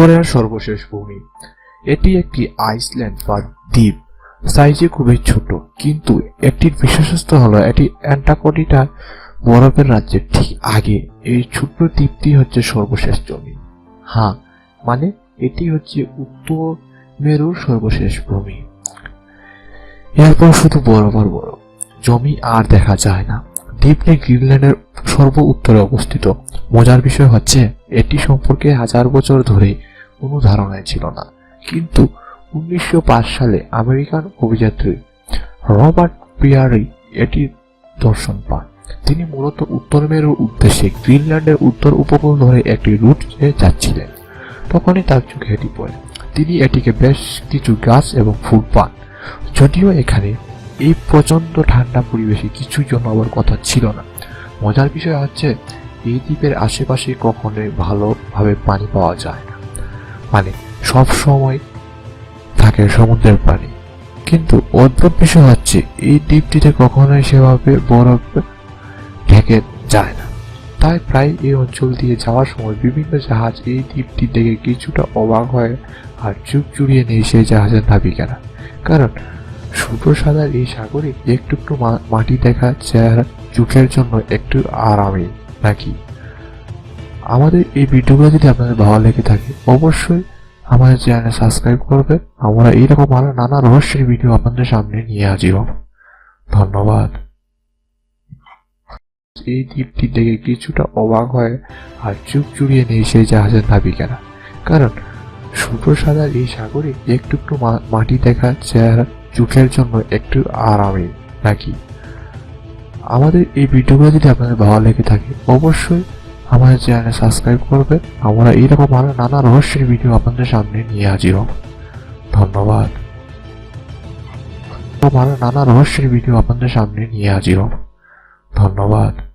উত্তরের সর্বশেষ ভূমি। এটি একটি আইসল্যান্ড বা দ্বীপ। সাইজে খুবই ছোট, কিন্তু একটির বিশেষত্ব হলো এটি অ্যান্টাকটিটা বরফের রাজ্যের ঠিক আগে। এই ছোট্ট দ্বীপটি হচ্ছে সর্বশেষ জমি। হ্যাঁ মানে এটি হচ্ছে উত্তর মেরুর সর্বশেষ ভূমি। এরপর শুধু বরফ আর বরফ জমি আর দেখা যায় না। দ্বীপটি গ্রিনল্যান্ডের সর্ব উত্তরে অবস্থিত। মজার বিষয় হচ্ছে, এটি সম্পর্কে হাজার বছর ধরে কোনো ধারণাই ছিল না। কিন্তু উনিশশো পাঁচ সালে আমেরিকান অভিযাত্রী রবার্ট পিয়ারি এটি দর্শন পান। তিনি মূলত উত্তর মেরুর উদ্দেশ্যে গ্রিনল্যান্ডের উত্তর উপকূল ধরে একটি রুট যাচ্ছিলেন। তখনই তার চোখে এটি পড়ে। তিনি এটিকে বেশ কিছু গাছ এবং ফুল পান। যদিও এখানে এই প্রচণ্ড ঠান্ডা পরিবেশে কিছুই জন্য আবার কথা ছিল না। মজার বিষয় হচ্ছে, এই দ্বীপের আশেপাশে কখনোই ভালোভাবে পানি পাওয়া যায় না। মানে সব সময় থাকে সমুদ্রের পানি কিন্তু অদ্ভুত বিষয় হচ্ছে, এই দ্বীপটিতে কখনোই সেভাবে বরফ ঢেকে যায় না। তাই প্রায় এই অঞ্চল দিয়ে যাওয়ার সময় বিভিন্ন জাহাজ এই দ্বীপটি দেখে কিছুটা অবাক হয় আর চুপ চুড়িয়ে নেই সেই জাহাজের নাবিকেরা। কারণ শুভ্র সাদার এই সাগরে একটু একটু মাটি দেখা চেহারা চোখের জন্য একটু আরামে নাকি? আমাদের এই ভিডিওগুলো যদি আপনাদের ভালো লেগে থাকে, অবশ্যই আমাদের চ্যানেল সাবস্ক্রাইব করবে আমরা এইরকম আরও নানা রহস্যের ভিডিও আপনাদের সামনে নিয়ে হব ধন্যবাদ। এই দ্বীপটি দেখে কিছুটা অবাক হয় আর চুপ চুড়িয়ে নেই সেই জাহাজের নাবিকেরা। কারণ শুভ্র সাদার এই সাগরে একটু একটু মাটি দেখা চেহারা চোখের জন্য একটু আরামে নাকি? আমাদের এই ভিডিওগুলো যদি আপনাদের ভালো লেগে থাকে, অবশ্যই আমাদের চ্যানেলে সাবস্ক্রাইব করবে। আমরা এইরকম আরও নানা রহস্যের ভিডিও আপনাদের সামনে নিয়ে হাজির হব। ধন্যবাদ। আরও আরও নানা রহস্যের ভিডিও আপনাদের সামনে নিয়ে হাজির ধন্যবাদ।